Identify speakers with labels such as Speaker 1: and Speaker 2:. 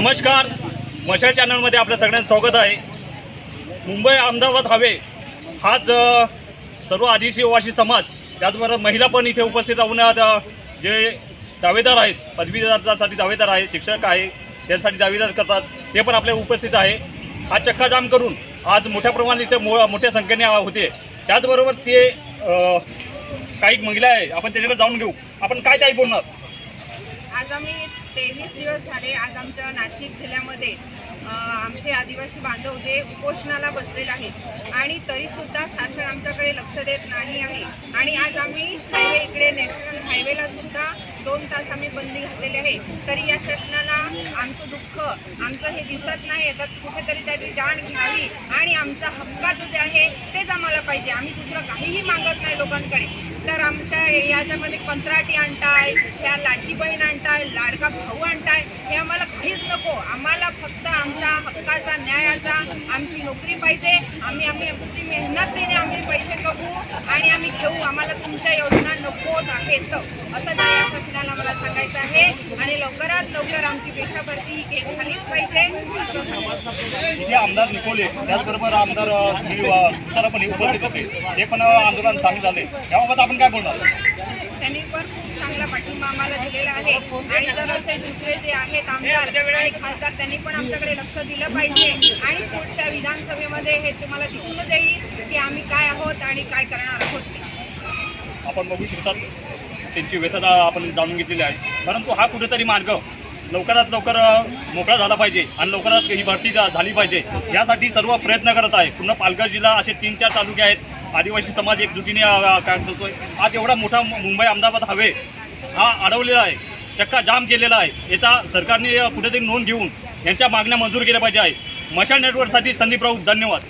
Speaker 1: नमस्कार. मशाल चॅनलमध्ये आपल्या सगळ्यांचं स्वागत आहे. मुंबई अहमदाबाद हवे हाच सर्व आदिवासी ओवासी समाज त्याचबरोबर महिला पण इथे उपस्थित राहून आता जे दावेदार आहेत पदवीदारासाठी दावेदार आहे शिक्षक आहे त्यांसाठी दावेदार करतात ते पण आपल्या उपस्थित आहे. हा चक्काजाम करून आज मोठ्या प्रमाणात इथे मो मोठ्या संख्येने होते. त्याचबरोबर ते काही महिला आहे आपण त्याच्याकडे जाऊन घेऊ. आपण काय काय बोलणार?
Speaker 2: आज आम्ही तेवीस दिवस झाले आज आमच्या नाशिक जिल्ह्यामध्ये आमचे आदिवासी बांधव जे उपोषणाला बसलेले आहेत. आणि तरीसुद्धा शासन आमच्याकडे लक्ष देत नाही आहे. आणि आज आम्ही हायवे इकडे नॅशनल हायवेला सुद्धा दोन तास आम्ही बंदी घातलेली आहे. तरी या शासनाला आमचं दुःख आमचं हे दिसत नाही तर कुठेतरी त्याची जाण घ्यावी. आणि आमचा हक्काचं जे आहे तेच आम्हाला पाहिजे. आम्ही दुसरं काहीही मागत नाही लोकांकडे. तर आमच्या याच्यामध्ये कंत्राटी आणताय ह्या लाडकी बहीण आणताय लाडका भाऊ आणताय हे आम्हाला काहीच नको. आम्हाला फक्त आमचा हक्काचा न्यायाचा आमची नोकरी पाहिजे. आम्ही आम्ही आमची मेहनतीने आम्ही पैसे कमवू आणि आम्ही घेऊ. आम्हाला तुमच्या योजना नकोच आहेत. असं त्या या शासनाला मला सांगायचं लवकरात लवकर आमची पेशाभरती झालीच पाहिजे
Speaker 1: आमदार निकोले त्याचबरोबर आमदार अ, श्री अ, तुषार पण उपस्थित होते. ते पण अ, आंदोलनात सामील झाले. याबाबत आपण काय बोलणार?
Speaker 2: त्यांनी पण खूप चांगला पाठिंबा आम्हाला दिलेला आहे. आणि जर असे दुसरे जे आहेत आमदार आणि खासदार त्यांनी पण आमच्याकडे लक्ष दिलं पाहिजे. आणि पुढच्या विधानसभेमध्ये हे तुम्हाला दिसून येईल की आम्ही काय आहोत आणि काय करणार आहोत.
Speaker 1: आपण बघू शकतात त्यांची व्यथता आपण जाणून घेतलेली आहे. परंतु हा कुठेतरी मार्ग लवकरात लवकर मोकळा झाला पाहिजे आणि लवकरात ही भरती झाली पाहिजे. यासाठी सर्व प्रयत्न करत आहे. पूर्ण पालघर जिल्हा असे तीन चार तालुके आहेत. आदिवासी समाज एकजुटीने काम करतो आहे आज एवढा मोठा मुंबई अहमदाबाद हवे हा अडवलेला आहे. चक्का जाम केलेला आहे. याचा सरकारने कुठेतरी नोंद घेऊन यांच्या मागण्या मंजूर केल्या पाहिजे आहे. मशाल नेटवर्कसाठी संदीप राऊत धन्यवाद.